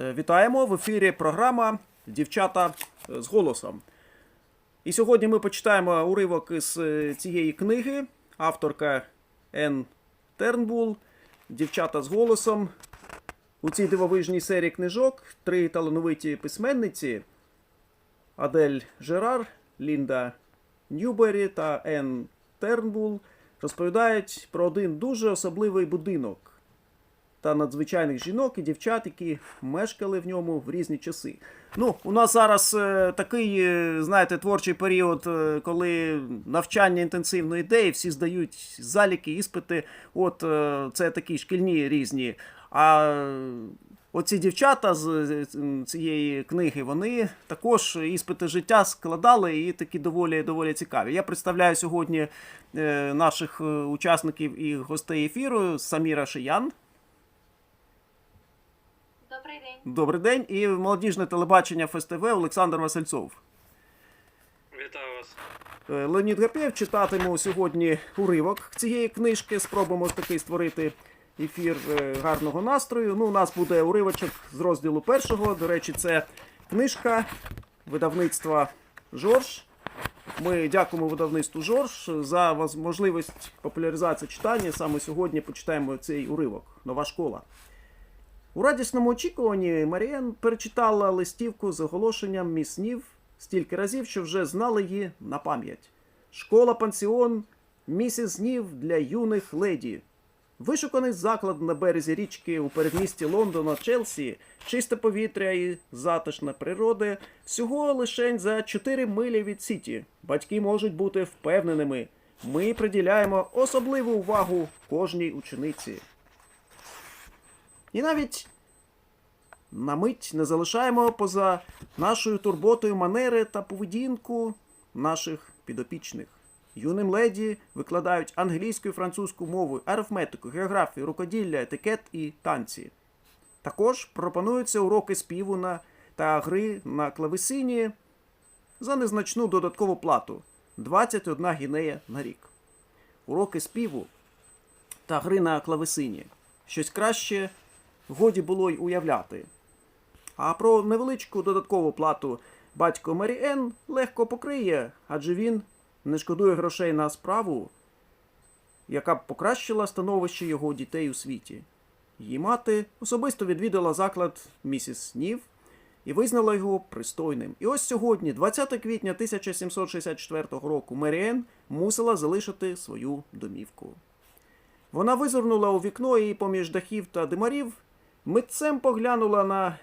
Е, Вітаємо в ефірі програма Дівчата з голосом. І сьогодні ми почитаємо уривок із е, цієї книги. Авторка Ен Тернбул Дівчата з голосом. У цій дивовижній серії книжок три талановиті письменниці Адель Жерар, Лінда Ньюбері та Ен Тернбул розповідають про один дуже особливий будинок та надзвичайних жінок і дівчат, які мешкали в ньому в різні часи. Ну, у нас зараз е, такий, е, знаєте, творчий період, е, коли навчання інтенсивно йде, і всі здають заліки, іспити. От е, це такі шкільні різні. А е, оці дівчата з цієї книги, вони також іспити життя складали і такі доволі доволі цікаві. Я представляю сьогодні е, наших учасників і гостей ефіру Саміра Шиян. Добрий день. Добрий день. І молодіжне телебачення ФСТВ Олександр Васильцов. Вітаю вас. Е, Леонід Гапєв читатиму сьогодні уривок цієї книжки. Спробуємо ж таки створити ефір е, гарного настрою. Ну, у нас буде уривочок з розділу першого. До речі, це книжка видавництва Жорж. Ми дякуємо видавництву Жорж за можливість популяризації читання. Саме сьогодні почитаємо цей уривок. Нова школа. У радісному очікуванні Маріен перечитала листівку з оголошенням міс Нів стільки разів, що вже знала її на пам'ять. Школа пансіон місіс Нів для юних леді. Вишуканий заклад на березі річки у передмісті Лондона Челсі, чисте повітря і затишна природа, всього лишень за 4 милі від Сіті. Батьки можуть бути впевненими. Ми приділяємо особливу увагу кожній учениці. І навіть на мить не залишаємо поза нашою турботою манери та поведінку наших підопічних. Юним леді викладають англійську і французьку мову, арифметику, географію, рукоділля, етикет і танці. Також пропонуються уроки співу на та гри на клавесині за незначну додаткову плату 21 гінея на рік. Уроки співу та гри на клавесині. Щось краще годі було й уявляти. А про невеличку додаткову плату батько Мері Енн легко покриє, адже він не шкодує грошей на справу, яка б покращила становище його дітей у світі. Її мати особисто відвідала заклад місіс Нів і визнала його пристойним. І ось сьогодні, 20 квітня 1764 року, Меріен мусила залишити свою домівку. Вона визирнула у вікно і поміж дахів та димарів митцем поглянула на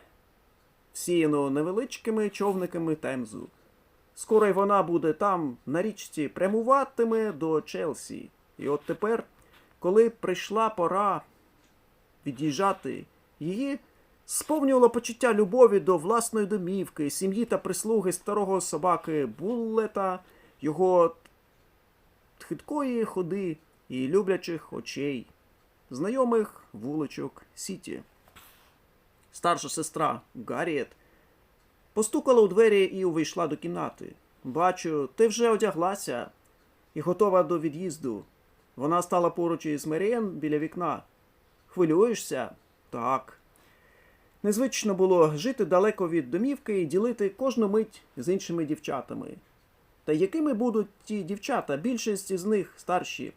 всіяну невеличкими човниками Темзу. Скоро й вона буде там, на річці, прямуватиме до Челсі. І от тепер, коли прийшла пора від'їжджати, її сповнювало почуття любові до власної домівки, сім'ї та прислуги старого собаки Буллета, його хиткої ходи і люблячих очей, знайомих вуличок Сіті. Старша сестра Гарріет постукала у двері і увійшла до кімнати. Бачу, ти вже одяглася і готова до від'їзду. Вона стала поруч із Меріен біля вікна. Хвилюєшся? Так. Незвично було жити далеко від домівки і ділити кожну мить з іншими дівчатами. Та якими будуть ті дівчата? Більшість із них старші.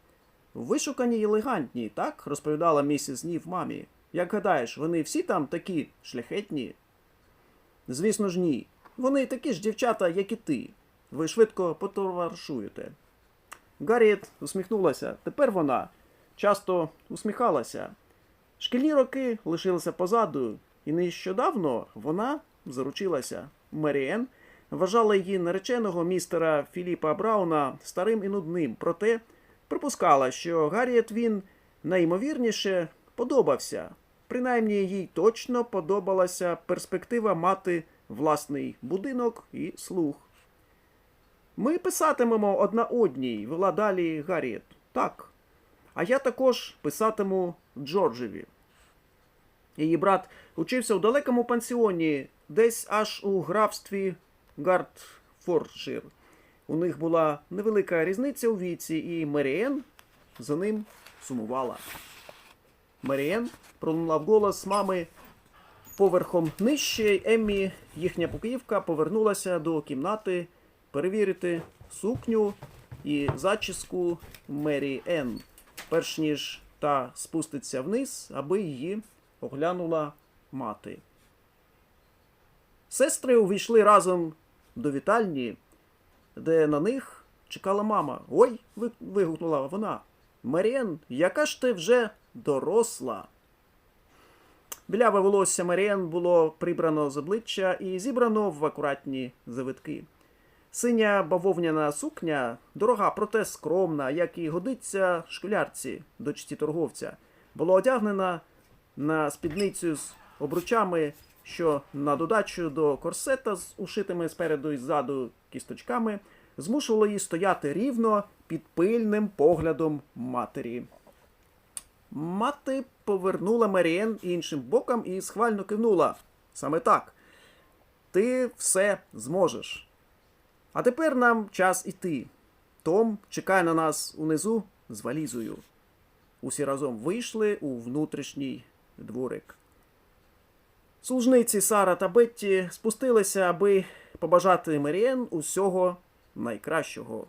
Вишукані й елегантні, так? розповідала місіс Нів мамі. Як гадаєш, вони всі там такі шляхетні? Звісно ж, ні. Вони такі ж дівчата, як і ти. Ви швидко потоваришуєте. Гарріет усміхнулася. Тепер вона часто усміхалася. Шкільні роки лишилися позаду, і нещодавно вона заручилася. Меріен вважала її нареченого містера Філіпа Брауна старим і нудним, проте припускала, що Гарріет він найімовірніше подобався. Принаймні їй точно подобалася перспектива мати власний будинок і слух. Ми писатимемо одна одній, вела далі Гарріет. Так. А я також писатиму Джорджеві. Її брат учився у далекому пансіоні, десь аж у графстві Гартфордшир. У них була невелика різниця у віці, і Меріен за ним сумувала. Маріен пролунав голос мами поверхом нижче Еммі, їхня покоївка, повернулася до кімнати перевірити сукню і зачіску Мері Енн, перш ніж та спуститься вниз, аби її оглянула мати. Сестри увійшли разом до вітальні, де на них чекала мама. Ой, вигукнула вона. Маріен, яка ж ти вже доросла? Біляве волосся Маріен було прибрано з обличчя і зібрано в акуратні завитки. Синя бавовняна сукня дорога, проте скромна, як і годиться школярці, дочці торговця, була одягнена на спідницю з обручами, що на додачу до корсета з ушитими спереду і ззаду кісточками, змушувало її стояти рівно під пильним поглядом матері. Мати повернула Маріен іншим боком і схвально кивнула. Саме так. Ти все зможеш. А тепер нам час іти. Том чекає на нас унизу з валізою. Усі разом вийшли у внутрішній дворик. Служниці Сара та Бетті спустилися, аби побажати Меріен усього найкращого.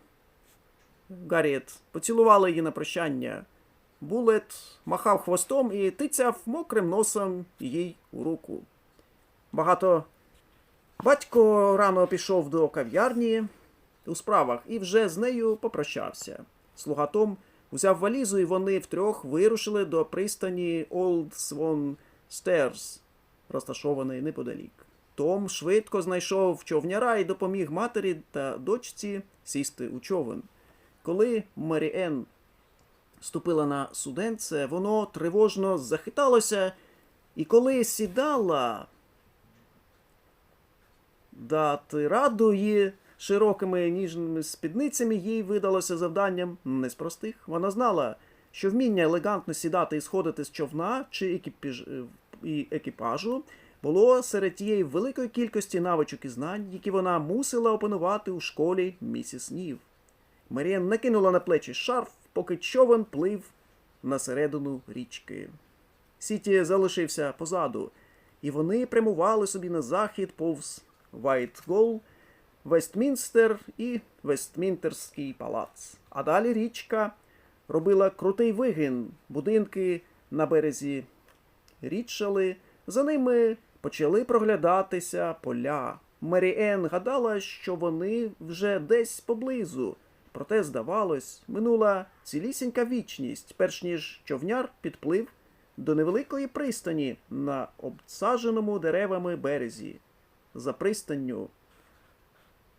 Гарріет поцілувала її на прощання. Булет махав хвостом і тицяв мокрим носом їй у руку. Багато батько рано пішов до кав'ярні у справах і вже з нею попрощався. Слуга Том узяв валізу, і вони втрьох вирушили до пристані Old Swan Stairs, розташованої неподалік. Том швидко знайшов човняра і допоміг матері та дочці сісти у човен. Коли Мері Енн ступила на суденце, воно тривожно захиталося, і коли сідала, дати раду її широкими ніжними спідницями їй видалося завданням не з простих. Вона знала, що вміння елегантно сідати і сходити з човна чи екіпіж... е, і екіпажу було серед тієї великої кількості навичок і знань, які вона мусила опанувати у школі місіс Нів. Маріан накинула на плечі шарф, поки човен плив на середину річки. Сіті залишився позаду, і вони прямували собі на захід повз Вайтгол, Вестмінстер і Вестмінтерський палац. А далі річка робила крутий вигин, будинки на березі річчали, за ними почали проглядатися поля. Мері Енн гадала, що вони вже десь поблизу. Проте, здавалось, минула цілісінька вічність, перш ніж човняр підплив до невеликої пристані на обсадженому деревами березі. За пристанню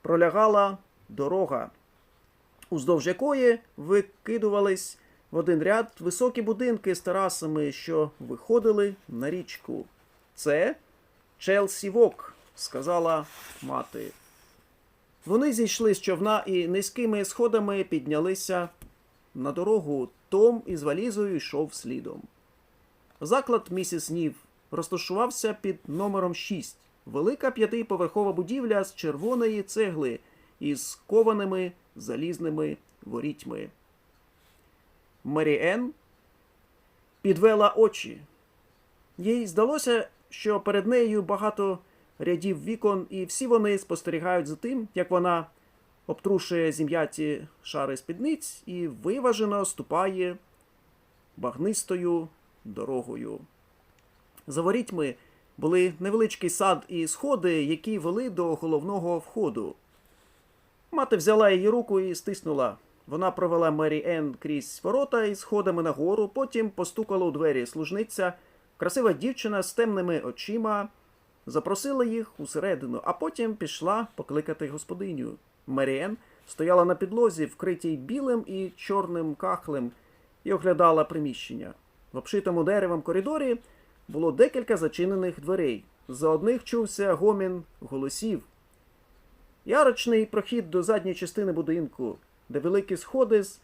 пролягала дорога, уздовж якої викидувались в один ряд високі будинки з терасами, що виходили на річку. Це Челсі Вок, сказала мати. Вони зійшли з човна і низькими сходами піднялися на дорогу. Том із валізою йшов слідом. Заклад місіс Нів розташувався під номером 6. Велика п'ятиповерхова будівля з червоної цегли із кованими залізними ворітьми. Мері підвела очі. Їй здалося, що перед нею багато рядів вікон, і всі вони спостерігають за тим, як вона обтрушує зім'яті шари спідниць і виважено ступає багнистою дорогою. За ворітьми були невеличкий сад і сходи, які вели до головного входу. Мати взяла її руку і стиснула. Вона провела Мері Енн крізь ворота і сходами нагору, потім постукала у двері служниця, красива дівчина з темними очима, запросила їх усередину, а потім пішла покликати господиню. Мері Енн стояла на підлозі, вкритій білим і чорним кахлем, і оглядала приміщення. В обшитому деревом коридорі було декілька зачинених дверей. За одних чувся гомін голосів. Ярочний прохід до задньої частини будинку, де великі сходи з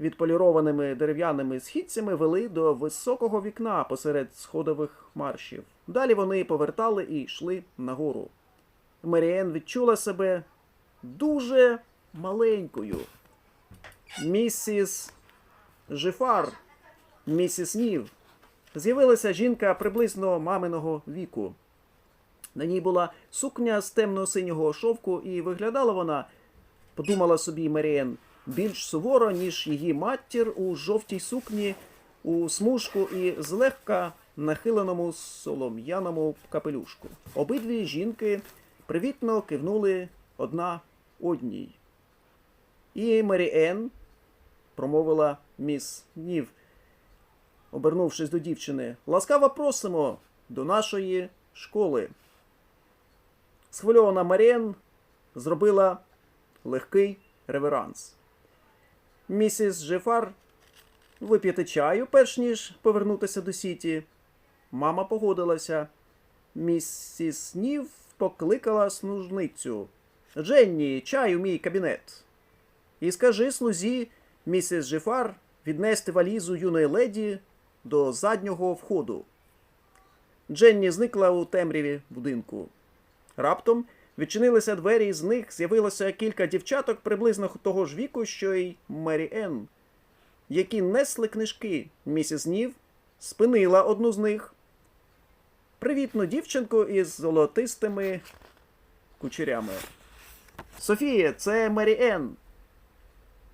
відполірованими дерев'яними східцями вели до високого вікна посеред сходових маршів. Далі вони повертали і йшли нагору. Меріен відчула себе дуже маленькою. Місіс Жифар, місіс Нів, з'явилася жінка приблизно маминого віку. На ній була сукня з темно-синього шовку, і виглядала вона, подумала собі Меріен, більш суворо, ніж її матір у жовтій сукні, у смужку і злегка нахиленому солом'яному капелюшку. Обидві жінки привітно кивнули одна одній. І Меріен промовила міс Нів, обернувшись до дівчини. Ласкаво просимо до нашої школи. Схвильована Маріен зробила легкий реверанс. Місіс Жефар вип'яти чаю, перш ніж повернутися до Сіті. Мама погодилася. Місіс Нів покликала служницю. Дженні, чай у мій кабінет. І скажи слузі, місіс Жефар, віднести валізу юної леді до заднього входу. Дженні зникла у темряві будинку. Раптом відчинилися двері, і з них з'явилося кілька дівчаток приблизно того ж віку, що й Мері Енн, які несли книжки. Місіс Нів спинила одну з них. Привітну дівчинку із золотистими кучерями. Софія, це Мері Енн.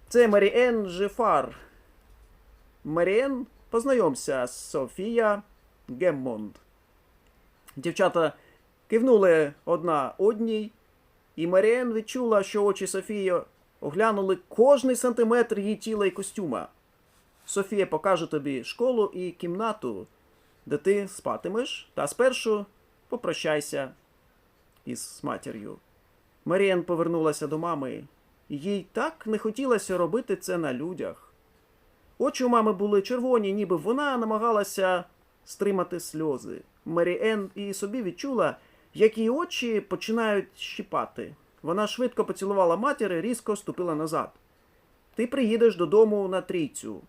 Це Мері Енн Жефар. Мері Енн, познайомся, Софія Геммонд. Дівчата кивнули одна одній, і Маріен відчула, що очі Софії оглянули кожний сантиметр її тіла і костюма. Софія покаже тобі школу і кімнату, де ти спатимеш, та спершу попрощайся із матір'ю. Маріен повернулася до мами. Їй так не хотілося робити це на людях. Очі у мами були червоні, ніби вона намагалася стримати сльози. Мері Енн і собі відчула, як її очі починають щипати. Вона швидко поцілувала матір і різко ступила назад. Ти приїдеш додому на трійцю,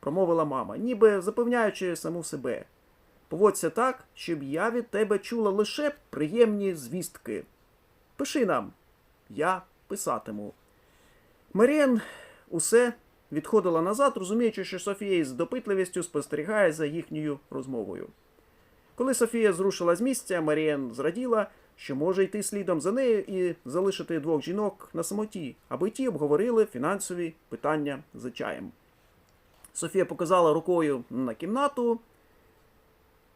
промовила мама, ніби запевняючи саму себе. Поводься так, щоб я від тебе чула лише приємні звістки. Пиши нам, я писатиму. Маріен усе відходила назад, розуміючи, що Софія з допитливістю спостерігає за їхньою розмовою. Коли Софія зрушила з місця, Маріен зраділа, що може йти слідом за нею і залишити двох жінок на самоті, аби ті обговорили фінансові питання за чаєм. Софія показала рукою на кімнату,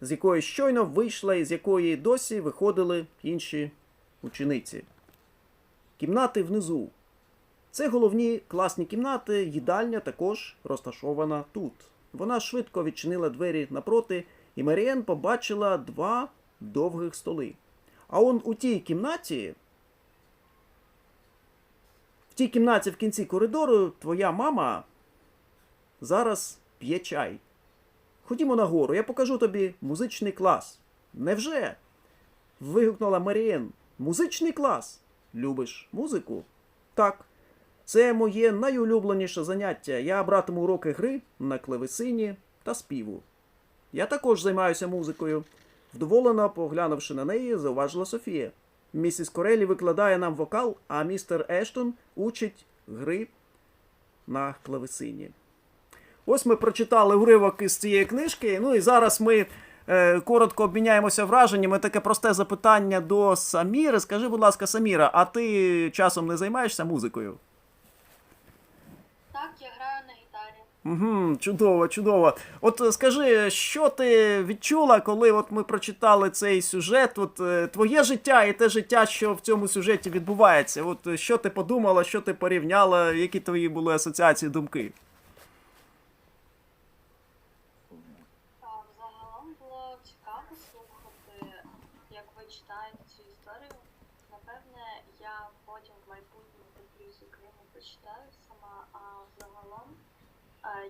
з якої щойно вийшла і з якої досі виходили інші учениці. Кімнати внизу. Це головні класні кімнати, їдальня також розташована тут. Вона швидко відчинила двері напроти, і Маріен побачила два довгих столи. А он у тій кімнаті, в тій кімнаті в кінці коридору, твоя мама зараз п'є чай. Ходімо нагору, я покажу тобі музичний клас. Невже? вигукнула Маріен. Музичний клас. Любиш музику? Так. Це моє найулюбленіше заняття. Я братиму уроки гри на клавесині та співу. Я також займаюся музикою. Вдоволено поглянувши на неї, зауважила Софія. Місіс Корелі викладає нам вокал, а містер Ештон учить гри на клавесині. Ось ми прочитали уривок із цієї книжки. Ну і зараз ми е, коротко обміняємося враженнями. Таке просте запитання до Саміри. Скажи, будь ласка, Саміра, а ти часом не займаєшся музикою? Так, я граю на гітарі. Угу, чудово, чудово. От е, скажи, що ти відчула, коли от ми прочитали цей сюжет? От е, твоє життя і те життя, що в цьому сюжеті відбувається. От е, що ти подумала, що ти порівняла, які твої були асоціації, думки? Загалом було цікаво слухати, як ви читаєте цю історію. Напевне, я потім в майбутньому таку книгу почитаю сама, а загалом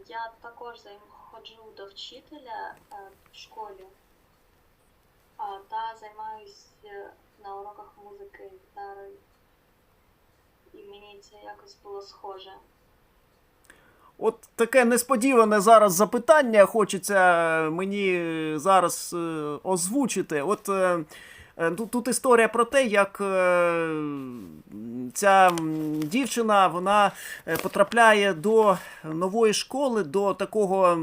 я також займ- ходжу до вчителя е, в школі та займаюся на уроках музики гітарою. І мені це якось було схоже. От таке несподіване зараз запитання хочеться мені зараз е, озвучити. От е, е, тут, тут історія про те, як е, ця дівчина вона е, потрапляє до нової школи, до такого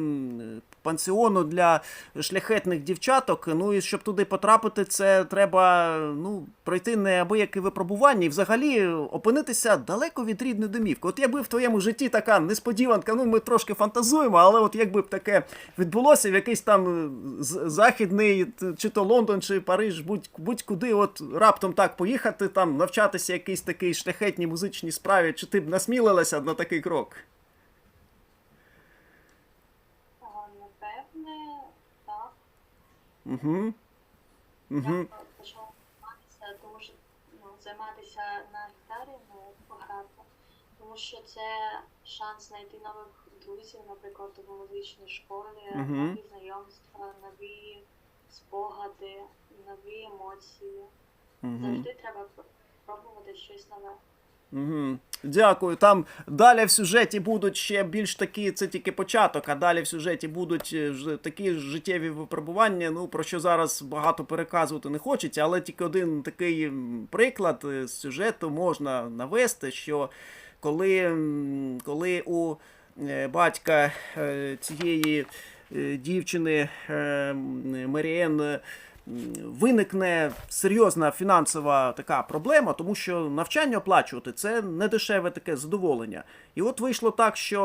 пансіону для шляхетних дівчаток. Ну і щоб туди потрапити, це треба ну, пройти неабияке випробування і взагалі опинитися далеко від рідної домівки. От якби в твоєму житті така несподіванка, ну ми трошки фантазуємо, але от якби б таке відбулося в якийсь там е, західний, чи то Лондон, чи Париж, будь, будь-куди, от раптом так поїхати, там навчатися якійсь такій шляхетній музичній справі, чи ти б насмілилася на такий крок? А, Напевне, так. Угу. Угу. Займатися, що ну, займатися на гітарі, ну, пограти. Тому що це шанс знайти нових друзів, наприклад, в музичній школі, Мгм. нові знайомства, нові спогади, нові емоції. Угу. Завжди треба пр- пробувати щось нове. Угу. Дякую. Там далі в сюжеті будуть ще більш такі, це тільки початок, а далі в сюжеті будуть е, такі життєві випробування, ну про що зараз багато переказувати не хочеться, але тільки один такий приклад е, з сюжету можна навести, що коли, коли у е, батька цієї дівчини Маріен виникне серйозна фінансова така проблема, тому що навчання оплачувати це не дешеве таке задоволення. І от вийшло так, що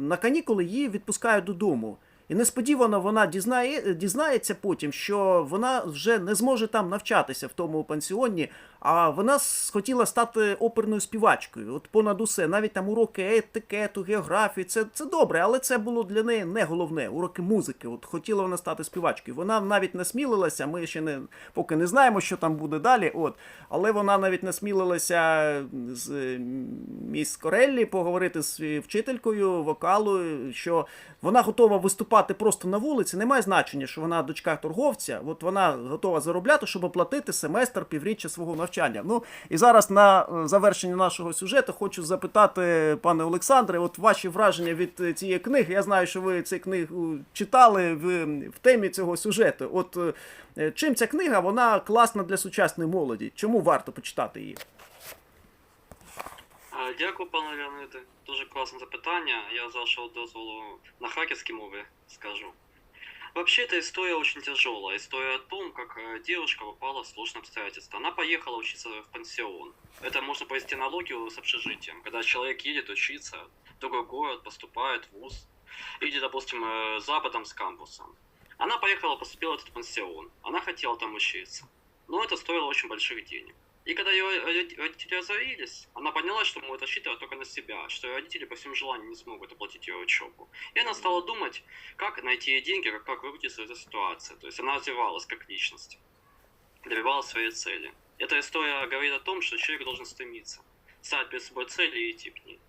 на канікули її відпускають додому. І несподівано вона дізнає, дізнається потім, що вона вже не зможе там навчатися в тому пансіоні, а вона хотіла стати оперною співачкою. От понад усе, навіть там уроки етикету, географії, це, це добре, але це було для неї не головне. Уроки музики. От хотіла вона стати співачкою. Вона навіть не смілилася. Ми ще не поки не знаємо, що там буде далі. От, але вона навіть не смілилася з е, міс Кореллі поговорити з вчителькою вокалу, що вона готова виступати просто на вулиці. Немає значення, що вона дочка торговця. От вона готова заробляти, щоб оплатити семестр півріччя свого навчання. Ну і зараз на е, завершення нашого сюжету хочу запитати, пане Олександре, от ваші враження від е, цієї книги. Я знаю, що ви цю книгу читали в, в темі цього сюжету. От е, чим ця книга вона класна для сучасної молоді? Чому варто почитати її? Дякую, пане Леониде. Дуже класне запитання. Я з вашого дозволу на хакерській мові скажу. Вообще, эта история очень тяжелая. История о том, как э, девушка попала в сложные обстоятельства. Она поехала учиться в пансион. Это можно провести аналогию с общежитием. Когда человек едет учиться в другой город, поступает в ВУЗ, или, допустим, э, западом с кампусом. Она поехала, поступила в этот пансион. Она хотела там учиться. Но это стоило очень больших денег. И когда ее роди- родители озарились, она поняла, что может рассчитывать только на себя, что ее родители по всем желаниям не смогут оплатить ее учебу. И она стала думать, как найти ей деньги, как, как выкрутиться из этой ситуации. То есть она развивалась как личность, добивалась своей цели. Эта история говорит о том, что человек должен стремиться, ставить перед собой цели и идти к ней.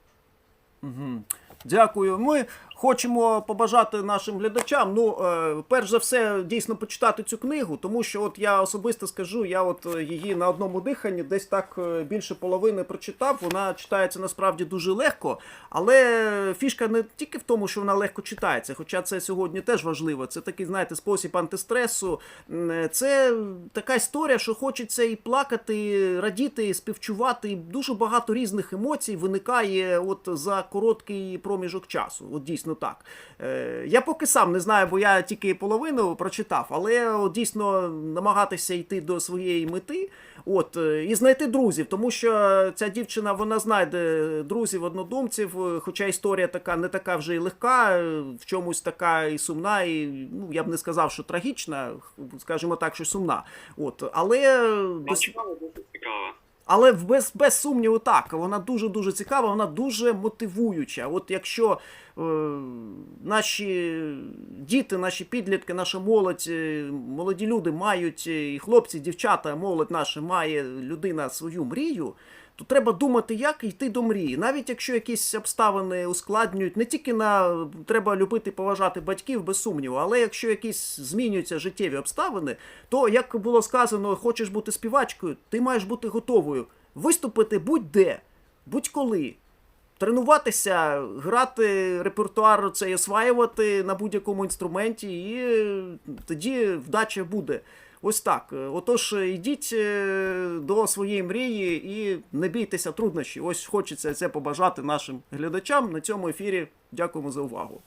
Дякую. Ми хочемо побажати нашим глядачам. Ну, е, перш за все, дійсно почитати цю книгу, тому що от я особисто скажу, я от її на одному диханні десь так е, більше половини прочитав. Вона читається насправді дуже легко, але фішка не тільки в тому, що вона легко читається, хоча це сьогодні теж важливо. Це такий, знаєте, спосіб антистресу. Це така історія, що хочеться і плакати, і радіти, і співчувати. І дуже багато різних емоцій виникає от за короткий проміжок часу. От дійсно так. Е, я поки сам не знаю, бо я тільки половину прочитав, але от, дійсно намагатися йти до своєї мети. От, е, і знайти друзів, тому що ця дівчина вона знайде друзів, однодумців, е, хоча історія така не така вже й легка, е, в чомусь така і сумна, і ну я б не сказав, що трагічна, скажімо так, що сумна. От, але до, с- Начало дуже цікаво. Але без, без сумніву так, вона дуже-дуже цікава, вона дуже мотивуюча. От якщо е, наші діти, наші підлітки, наша молодь, е, молоді люди мають, е, і хлопці, дівчата, молодь наша має людина свою мрію, то треба думати, як йти до мрії. Навіть якщо якісь обставини ускладнюють, не тільки на треба любити поважати батьків, без сумніву, але якщо якісь змінюються життєві обставини, то як було сказано, хочеш бути співачкою, ти маєш бути готовою виступити будь-де, будь-коли. Тренуватися, грати репертуар цей осваювати на будь-якому інструменті, і е, тоді вдача буде. Ось так. Е, Отож, йдіть е, до своєї мрії і не бійтеся труднощів. Ось хочеться це побажати нашим глядачам. На цьому ефірі дякуємо за увагу.